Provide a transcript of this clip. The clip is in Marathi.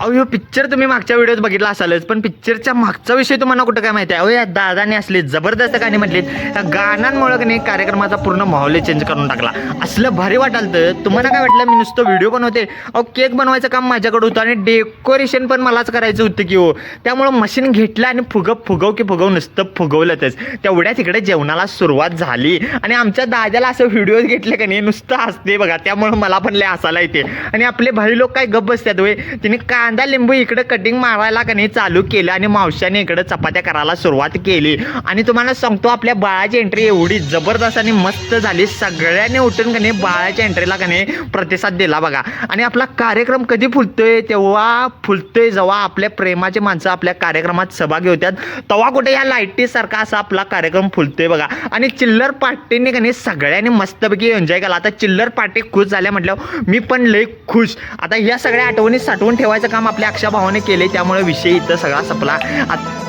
अहो ह्यो पिक्चर तुम्ही मागच्या व्हिडिओत बघितला असालच पण पिक्चरच्या मागचा विषय तुम्हाला कुठं काय माहिती आहे? अहो या दादाने असले जबरदस्त गाणी म्हटले या गाण्यांमुळे नाही कार्यक्रमाचा पूर्ण माहोल चेंज करून टाकला. असलं भारी वाटाल तर तुम्हाला काय वाटलं? मी नुसतं व्हिडिओ बनवते. अहो केक बनवायचं काम माझ्याकडे होतं आणि डेकोरेशन पण मलाच करायचं होतं की हो. त्यामुळं मशीन घेतलं आणि फुगव फुगव की फुगव नुसतं फुगवलंच तेवढ्या तिकडे जेवणाला सुरुवात झाली. आणि आमच्या दादाला असं व्हिडिओ घेतले का नाही नुसतं हसते बघा. त्यामुळं मला पण लय हसायला येते. आणि आपले भाई लोक काय गप्प बसतात होय? तिने कांदा लिंबू इकडं कटिंग मारायला का नाही चालू केलं आणि मावशाने इकडं चपात्या करायला सुरुवात केली. आणि तुम्हाला सांगतो आपल्या बाळाची एंट्री एवढी जबरदस्त आणि मस्त झाली. सगळ्यांनी उठून का नाही बाळाच्या एंट्रीला का नाही प्रतिसाद दिला बघा. आणि आपला कार्यक्रम कधी फुलतोय? तेव्हा फुलतोय जेव्हा आपल्या प्रेमाचे माणसं आपल्या कार्यक्रमात सहभागी होतात तेव्हा कुठे या लाईटीसारखा असा आपला कार्यक्रम फुलतोय बघा. आणि चिल्लर पार्टीने का नाही सगळ्यांनी मस्तपैकी एन्जॉय केला. आता चिल्लर पार्टी खुश झाल्या म्हटल्यावर मी पण लई खुश. आता या सगळ्या आठवणी साठवून ठेवायचं काम आपल्या अक्षा भावाने केले त्यामुळे विषय इथं सगळा संपला. आत-